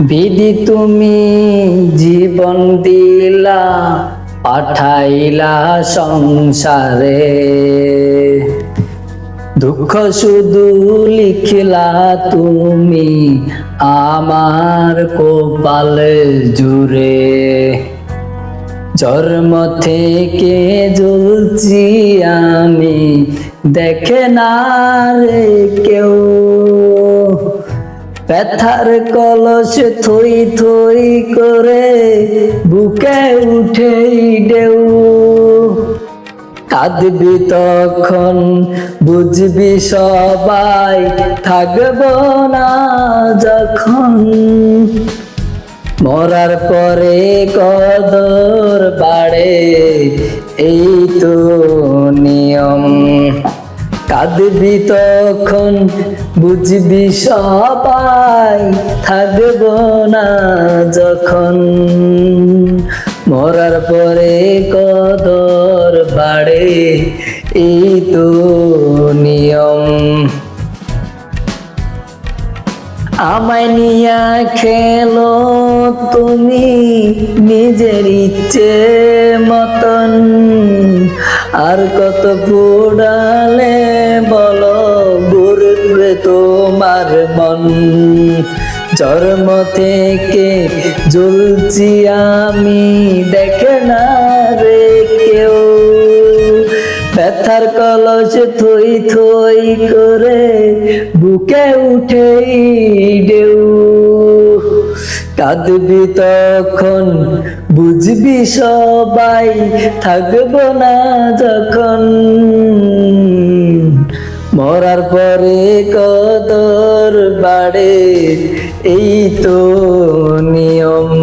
বিধি তুমি জীবন দিলা, পাঠাইলা সংসারে। দুঃখ শুধু লিখিলা তুমি আমার কপালে জুড়ে। জন্ম থেকে জ্বলছি আমি, দেখে না রে কেউ। ব্যথার কলস থই থই করে বুকে উঠেই দেউ কাঁদবি তখন, বুঝবি সবাই থাকব না যখন। মরার পরে কদর বাড়ে এই কাঁদবি তখন বুঝবি সবাই থাকব না যখন। মরার পরে কদর বাড়ে, এই তো নিয়ম। আমায় নিয়া খেলো তুমি নিজের ইচ্ছে মতন। আর কত পোড়ালে বলো ঘুরবে তোমার মন। জন্ম থেকে জ্বলছি আমি, দেখে না রে কেউ। ব্যথার কলস থই থই করে বুকে উঠেই দেউ কাঁদবি তখন বুঝবি সবাই থাকব না যখন। মরার পরে কদর বাড়ে এই তো নিয়ম।